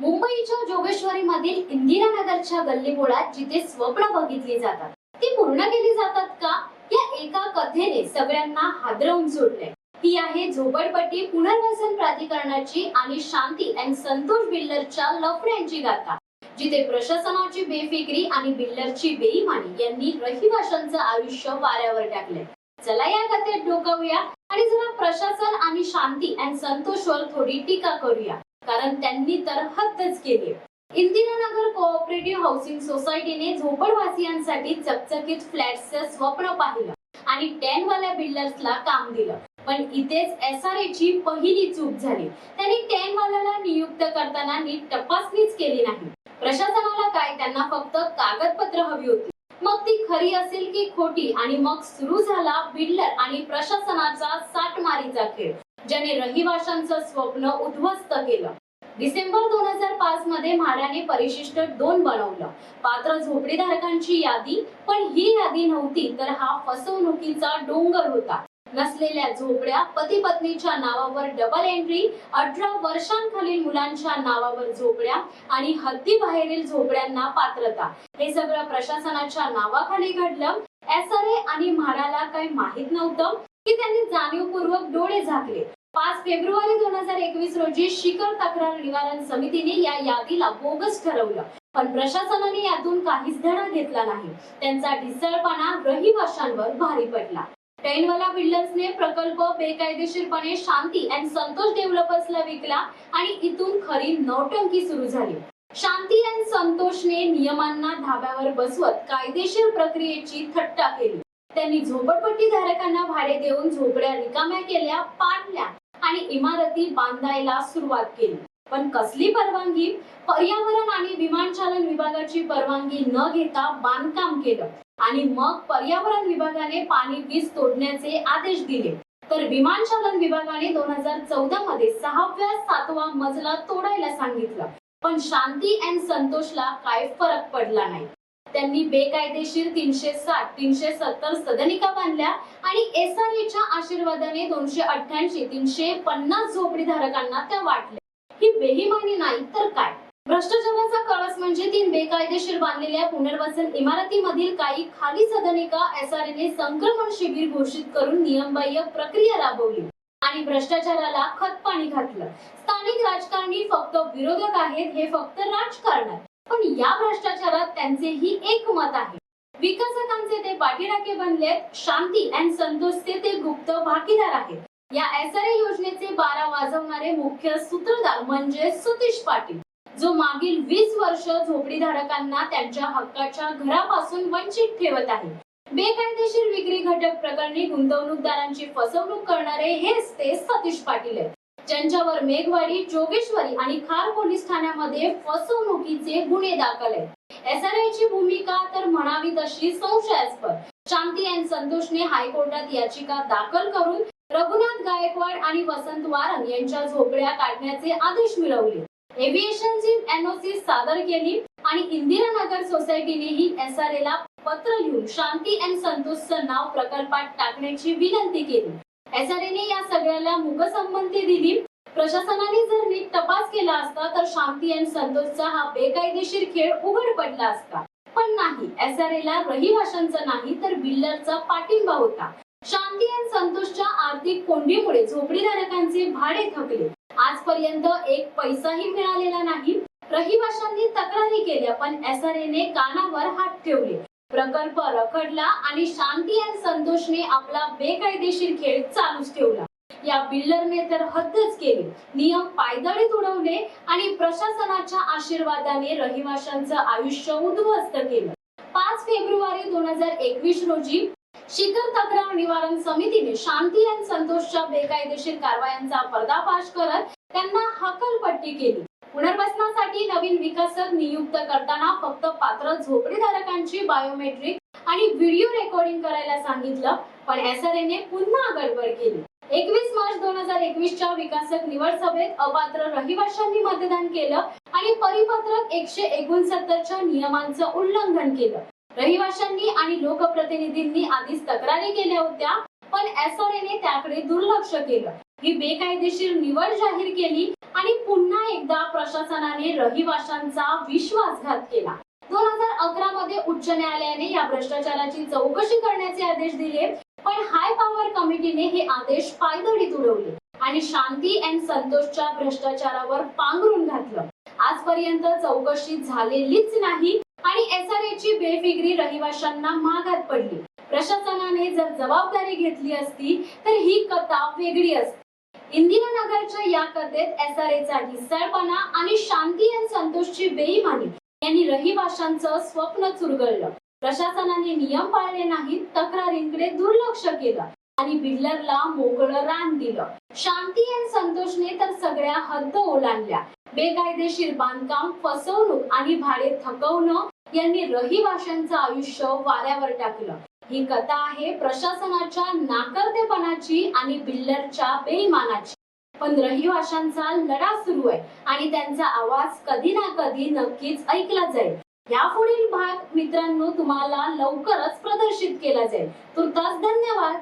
मुंबईच्या जोगेश्वरी मधील इंदिरानगरच्या गल्लीबोळात जिथे स्वप्न बघितली जातात ती पूर्ण केली जातात का? या एका कथेने सगळ्यांना हादरवून सोडले. ही आहे झोपडपट्टी पुनर्वसन प्राधिकरणाची आणि शांती अँड संतोष बिल्डरच्या लफड्यांची गाथा जिथे प्रशासनाची बेफिक्री आणि बिल्डरची बेईमानी यांनी रहिवाशांचं आयुष्य वाऱ्यावर टाकले. चला या कथेत डोकावूया आणि जरा प्रशासन आणि शांती अँड संतोषवर थोडी टीका करूया. कारण त्यांनी तर हद्दच केली. इंदिरानगर कोऑपरेटिव्ह हाऊसिंग सोसायटीने झोपडवासियांसाठी चकचकीत फ्लॅटचं स्वप्न पाहिलं आणि टेन वाल्या बिल्डर्सला काम दिलं. पण इथेच एस आर ची पहिली चूक झाली. त्यांनी टेन वाल्याला नियुक्त करताना नीट तपासणीच केली नाही. प्रशासनाला काय त्यांना फक्त कागदपत्र हवी होती. मग ती खरी असेल की खोटी आणि मग सुरू झाला बिल्डर आणि प्रशासनाचा साठमारीचा खेळ ज्याने रहिवाशांचं स्वप्न उद्ध्वस्त केलं. डिसेंबर दोन हजार पाच मध्ये म्हाड्याने परिशिष्ट दोन बनवलं. पात्र झोपडीधारकांची यादी पण ही यादी नव्हती तर हा फसवणुकीचा डोंगर होता. नसलेल्या झोपड्या पती पत्नीच्या नावावर डबल एंट्री अठरा वर्षांखालील मुलांच्या नावावर झोपड्या आणि हद्दीबाहेरील झोपड्यांना पात्रता. हे सगळं प्रशासनाच्या नावाखाली घडलं. एस आर ए आणि म्हाडाला काही माहीत नव्हतं की त्यांनी जाणीवपूर्वक डोळे झाकले. पाच फेब्रुवारी दोन हजार एकवीस रोजी शिखर तक्रार निवारण समितीने या यादीला बोगस ठरवलं. पण प्रशासनाने यातून काहीच धडा घेतला नाही. त्यांचा ढिसळपणा रहिवाशांवर भारी पडला. टेनवाला बिल्डर्सने प्रकल्प बेकायदेशीरपणे शांती अँड संतोष डेव्हलपर्सला विकला आणि इथून खरी नौटंकी सुरू झाली. शांती अँड संतोषने नियमांना धाब्यावर बसवत कायदेशीर प्रक्रियेची थट्टा केली. त्यांनी झोपडपट्टी धारकांना भाडे देऊन झोपड्या रिकाम्या केल्या पाडल्या आणि इमारती बांधायला सुरुवात केली. पण कसली परवानगी? पर्यावरण आणि विमानचालन विभागाची परवानगी न घेता बांधकाम केलं आणि मग पर्यावरण विभागाने पाणी वीज तोडण्याचे आदेश दिले. तर विमानचालन विभागाने दोन हजार चौदा मध्ये सहाव्या सातवा मजला तोडायला सांगितलं. पण शांती अँड संतोषला काय फरक पडला नाही. त्यांनी बेकायदेशीर तीनशे साठ तीनशे सत्तर सदनिका बांधल्या आणि एस आर च्या आशीर्वादाने दोनशे अठ्ठ्याऐंशी तीनशे पन्नास झोपडीधारकांना त्या वाटल्या. ही बेहिमानी नाही तर काय? भ्रष्टाचाराचा कळस म्हणजे तीन बेकायदेशीर बांधलेल्या पुनर्वसन इमारतीमधील काही खाली सदनिका एस आर ने संक्रमण शिबिर घोषित करून नियमबाह्य प्रक्रिया राबवली आणि भ्रष्टाचाराला खतपाणी घातलं. स्थानिक राजकारणी फक्त विरोधक आहेत हे फक्त राजकारण आहे. पण या भ्रष्टाचारात त्यांचेही एक मत आहे. विकासकांचे ते पाठीराखे बनलेत शांती अँड संतोषचे ते गुप्त भागीदार आहेत. या एस आर योजनेचे बारा वाजवणारे मुख्य सूत्रधार म्हणजे सतीश पाटील जो मागील वीस वर्ष झोपडीधारकांना त्यांच्या हक्काच्या घरापासून वंचित ठेवत आहे. बेकायदेशीर विक्री घटक प्रकरणी गुंतवणूकदारांची फसवणूक करणारे हेच ते सतीश पाटील आहेत. ज्यांच्यावर मेघवाडी जोगेश्वरी आणि खार पोलीस ठाण्यामध्ये फसवणुकीचे गुन्हे दाखल आहेत. एस आर ची भूमिका तर म्हणावी तशी संशयास्पद. शांती अँड संतोषने हायकोर्टात याचिका दाखल करून रघुनाथ गायकवाड आणि वसंत वारन यांच्या झोपड्या काढण्याचे आदेश मिळवले. एव्हिएशनची एनओसी सादर केली आणि इंदिरानगर सोसायटीनेही एस आर ला पत्र लिहून शांती अँड संतोषचं नाव प्रकल्पात टाकण्याची विनंती केली. एस आर ने या सगळ्याला मुखसंमती दिली. प्रशासनाने जर नीट तपास केला असता तर शांती आणि संतोषचा हा बेकायदेशीर खेळ उघड पडला असता. पण नाही एस आर रहिवाशांचा नाही तर बिल्डरचा पाठिंबा होता. शांती आणि संतोषच्या आर्थिक कोंडीमुळे झोपडीधारकांचे भाडे थकले. आजपर्यंत एक पैसाही मिळालेला नाही. रहिवाशांनी तक्रारी केल्या पण एस आर कानावर हात ठेवले. प्रकल्प रखडला आणि शांती आणि संतोषने आपला बेकायदेशीर खेळ चालूच ठेवला. या बिल्डरने तर हद्दच केली. नियम पायदळीत उडवले आणि प्रशासनाच्या आशीर्वादाने रहिवाशांचं आयुष्य उद्ध्वस्त केलं. पाच फेब्रुवारी दोन हजार एकवीस रोजी शिखर तक्रार निवारण समितीने शांती आणि संतोषच्या बेकायदेशीर कारवायांचा पर्दाफाश करत त्यांना हकलपट्टी केली. पुनर्वसनासाठी नवीन विकासक नियुक्त करताना फक्त पात्र झोपडीधारकांची बायोमेट्रिक आणि व्हिडिओ रेकॉर्डिंग करायला सांगितलं पण एस आर एने पुन्हा गडबड केली. एकवीस मार्च दोन हजार एकवीसच्या विकासक निवड सभेत अपात्र रहिवाशांनी मतदान केलं आणि परिपत्रक एकशे एकोणसत्तरच्या नियमांचं उल्लंघन केलं. रहिवाशांनी आणि लोकप्रतिनिधींनी आधीच तक्रारी केल्या होत्या पण एस आर एने त्याकडे दुर्लक्ष केलं. ही बेकायदेशीर निवड जाहीर केली आणि पुन्हा एकदा प्रशासनाने रहिवाशांचा विश्वासघात केला. दोन हजार अकरा मध्ये उच्च न्यायालयाने या भ्रष्टाचाराची चौकशी करण्याचे आदेश दिले पण हाय पॉवर कमिटीने हे आदेश पायदळीत उडवले आणि शांती अँड संतोषच्या भ्रष्टाचारावर पांघरून घातलं. आजपर्यंत चौकशी झालेलीच नाही आणि एस ची बेफिक्री रहिवाशांना मागात पडली. प्रशासनाने जर जबाबदारी घेतली असती तर ही कथा वेगळी असती. इंदिरानगरच्या या कथेत एस आर एचा ढिसाळपणा आणि शांती आणि संतोषची बेईमानी यांनी रहिवाशांचं स्वप्न चुरगळलं. प्रशासनाने नियम पाळले नाहीत तक्रारींकडे दुर्लक्ष केलं आणि बिल्डरला मोकळं रान दिलं. शांती आणि संतोषने तर सगळ्या हद्द ओलांडल्या. बेकायदेशीर बांधकाम फसवणूक आणि भाडे थकवणं यांनी रहिवाशांचं आयुष्य वाऱ्यावर टाकलं. ही कथा आहे प्रशासनाच्या नाकर्तेपणाची आणि बिल्डरच्या बेईमानाची. पण रहिवाशांचा लढा सुरू आहे आणि त्यांचा आवाज कधी ना कधी नक्कीच ऐकला जाईल. या पुढील भाग मित्रांनो तुम्हाला लवकरच प्रदर्शित केला जाईल. तुर्तास धन्यवाद.